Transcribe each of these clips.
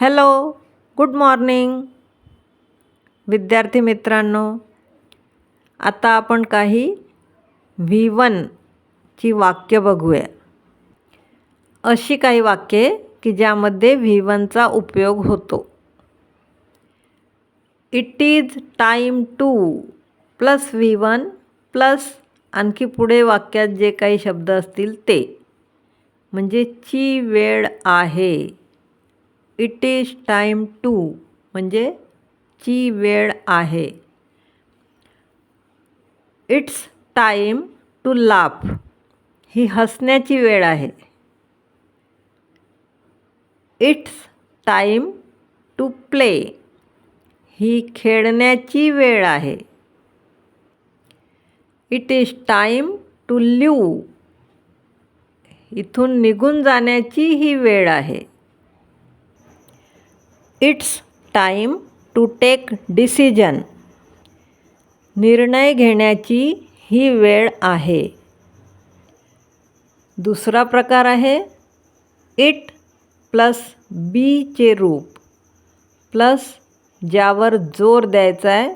Hello good morning. विद्यार्थी मित्रांनो आता आपण काही व्ही वनची वाक्य बघूया. अशी काही वाक्ये की ज्यामध्ये व्ही वनचा उपयोग होतो. It is time to plus V one plus आणखी पुढे वाक्यात जे काही शब्द असतील ते. म्हणजे ची वेळ आहे. इट इज टाईम टू म्हणजे ची वेळ आहे. इट्स टाईम टू लाफ ही हसण्याची वेळ आहे. इट्स टाईम टू प्ले ही खेळण्याची वेळ आहे. It is time to leave इथून निघून जाण्याची ही वेळ आहे. It's time to take decision. निर्णय घेण्याची ही वेळ आहे. दुसरा प्रकार आहे इट प्लस बीचे रूप. प्लस ज्यावर जोर द्यायचा आहे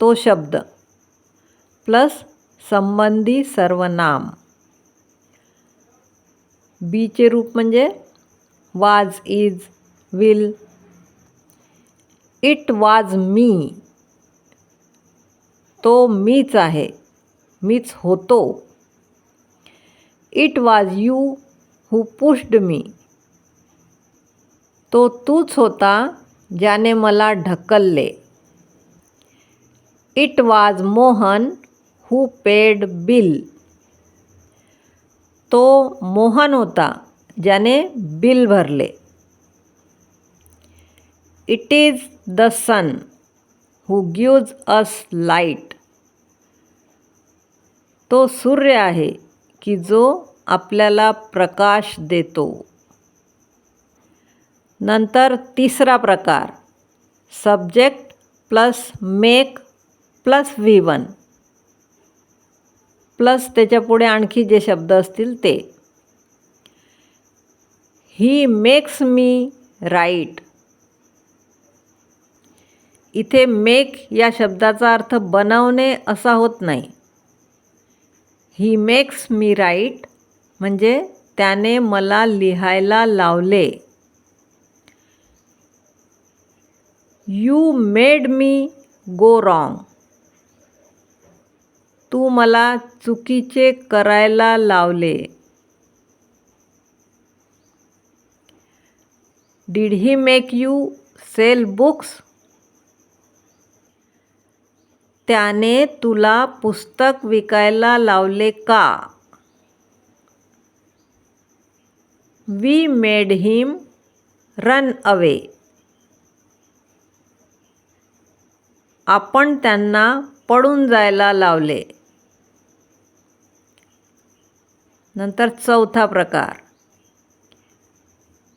तो शब्द. प्लस संबंधी सर्वनाम. बीचे रूप म्हणजे वाज is will it was me तो मीच आहे. मीच होतो. इट वाज यू हू पुश्ड मी तो तूच होता ज्याने मला ढकलले. इट वाज मोहन हू पेड बिल तो मोहन होता ज्याने बिल भरले. It is the sun who gives us light तो सूर्य आहे की जो आपल्याला प्रकाश देतो. नंतर तिसरा प्रकार subject plus make plus V one plus त्याच्यापुढे आणखी जे शब्द असतील ते. ही मेक्स मी राईट इथे मेक या शब्दाचा अर्थ बनवणे असा होत नाही. ही मेक्स मी राईट म्हणजे त्याने मला लिहायला लावले. You made me go wrong तू मला चुकीचे करायला लावले. Did he make you sell books त्याने तुला पुस्तक विकायला लावले का? We made him run away. आपण त्यांना पडून जायला लावले. नंतर चौथा प्रकार.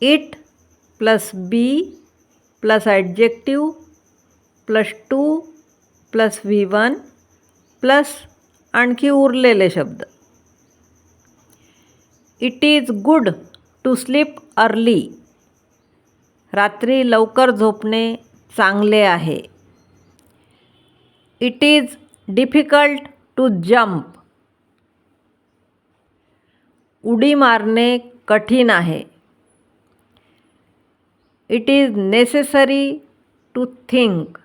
It plus B plus adjective plus to plus V one plus आणखी उरलेले शब्द. It is good to sleep early रात्री लवकर झोपणे चांगले आहे. It is difficult to jump उडी मारणे कठीण आहे. It is necessary to think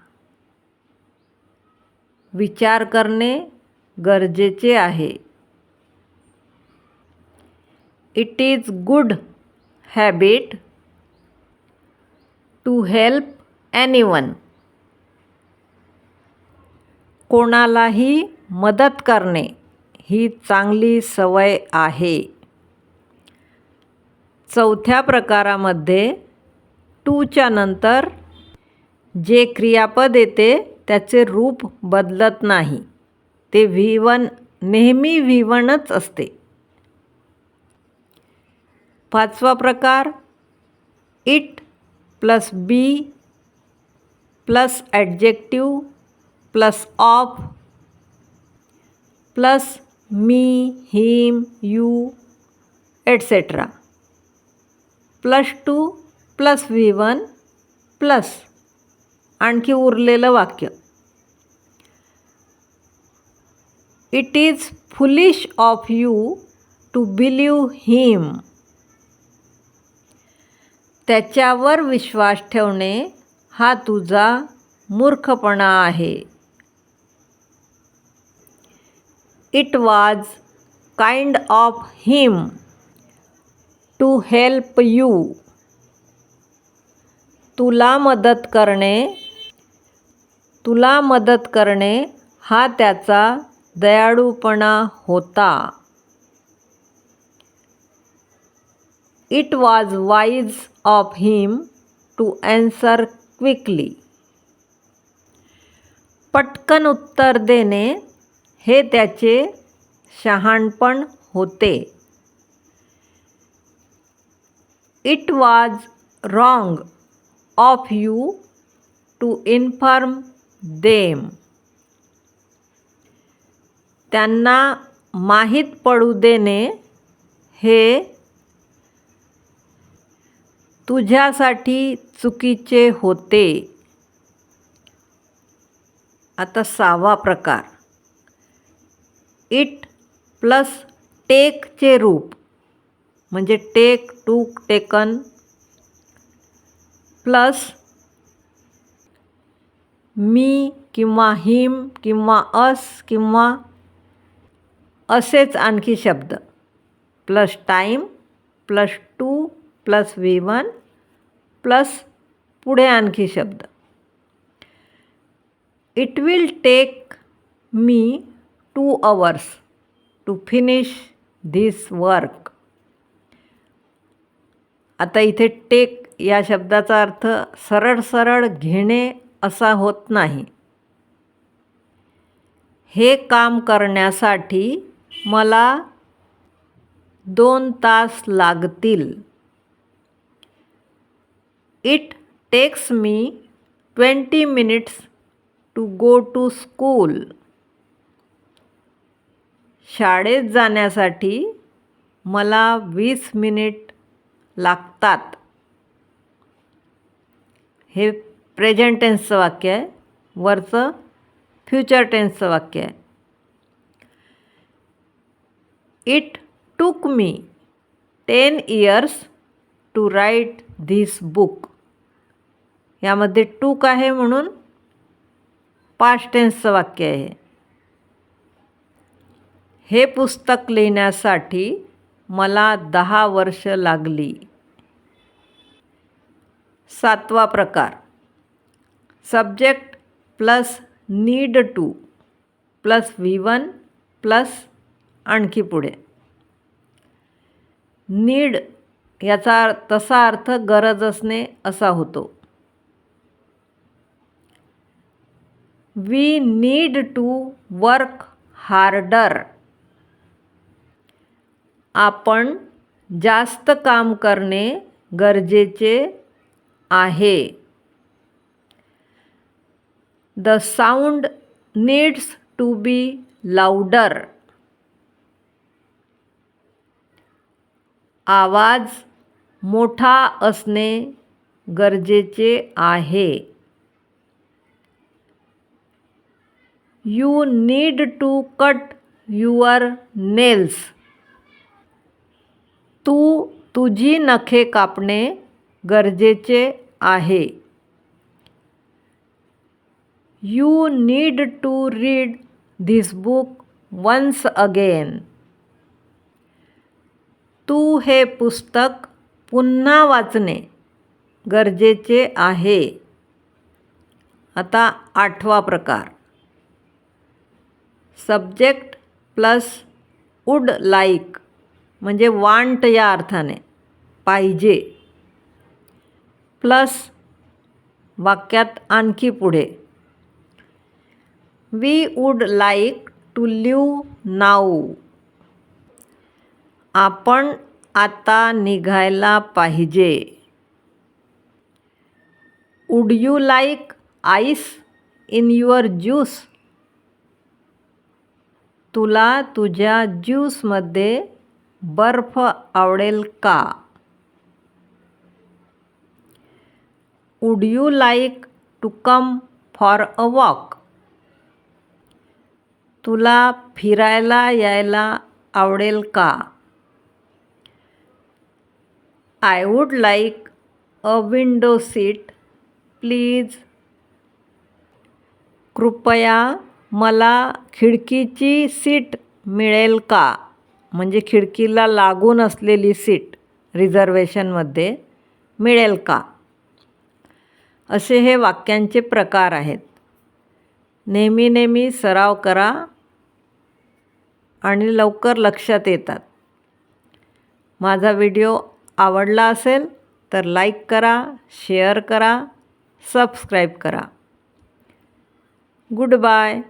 विचार करणे गरजेचे आहे. It is good habit to help anyone कोणालाही मदत करणे ही चांगली सवय आहे. चौथ्या प्रकारामध्ये टूच्या नंतर जे क्रियापद येते त्याचे रूप बदलत नाही. ते व्ही वन नेहमी व्ही वनच असते. पाचवा प्रकार it plus B plus adjective plus of plus me him you etcetera plus to plus V one plus आणखी उरलेलं वाक्य. It is foolish of you to believe him त्याच्यावर विश्वास ठेवणे हा तुझा मूर्खपणा आहे. It was kind of him to help you तुला मदत करणे तुला मदत करणे हा त्याचा दयाळूपणा होता. It was wise of him to answer quickly पटकन उत्तर देणे हे त्याचे शहाणपण होते. It was wrong of you to inform them त्यांना माहीत पडू देणे हे तुझ्यासाठी चुकीचे होते. आता सहावा प्रकार. इट प्लस टेकचे रूप म्हणजे टेक टूक टेकन प्लस मी किंवा हिम किंवा अस किंवा असेच आणखी शब्द. Plus time plus to plus V one plus पुढे आणखी शब्द. It will take me two hours to finish this work आता इथे टेक या शब्दाचा अर्थ सरळ सरळ घेणे असा होत नाही. हे काम करण्यासाठी मला दोन तास लागतील. It takes me twenty minutes to go to school शाळेत जाण्यासाठी मला वीस मिनिट लागतात. हे प्रेझेंट टेन्सचं वाक्य आहे. वरचं फ्युचर टेन्सचं वाक्य आहे. It took me ten years to write this book यामध्ये टूक आहे म्हणून पास्ट टेन्सचं वाक्य आहे. हे पुस्तक लिहिण्यासाठी मला दहा वर्ष लागली. सातवा प्रकार. Subject plus need to plus V one plus आणखी पुढे. नीड याचा तसा अर्थ गरज असणे असा होतो. We need to work harder. आपण जास्त काम करणे गरजेचे आहे. The sound needs to be louder आवाज मोठा असणे गरजेचे आहे. You need to cut your nails तू तुझी नखे कापणे गरजेचे आहे. You need to read this book once again तू हे पुस्तक पुन्हा वाचणे गरजेचे आहे. आता आठवा प्रकार. सब्जेक्ट प्लस वूड लाईक म्हणजे वांट या अर्थाने पाहिजे. प्लस वाक्यात आणखी पुढे. We would like to leave now आपण आता निघायला पाहिजे. Would you like ice in your juice तुला तुझ्या ज्यूसमध्ये बर्फ आवडेल का? Would you like to come for a walk तुला फिरायला यायला आवडेल का? I would like a window seat please कृपया मला खिडकीची सीट मिळेल का? म्हणजे खिडकीला लागून असलेली सीट रिझर्वेशनमध्ये मिळेल का? असे हे वाक्यांचे प्रकार आहेत. नेहमी नेहमी सराव करा आणि लवकर लक्षात येतात. माझा व्हिडिओ आवडला असेल तर लाईक करा शेअर करा सबस्क्राईब करा. Good bye.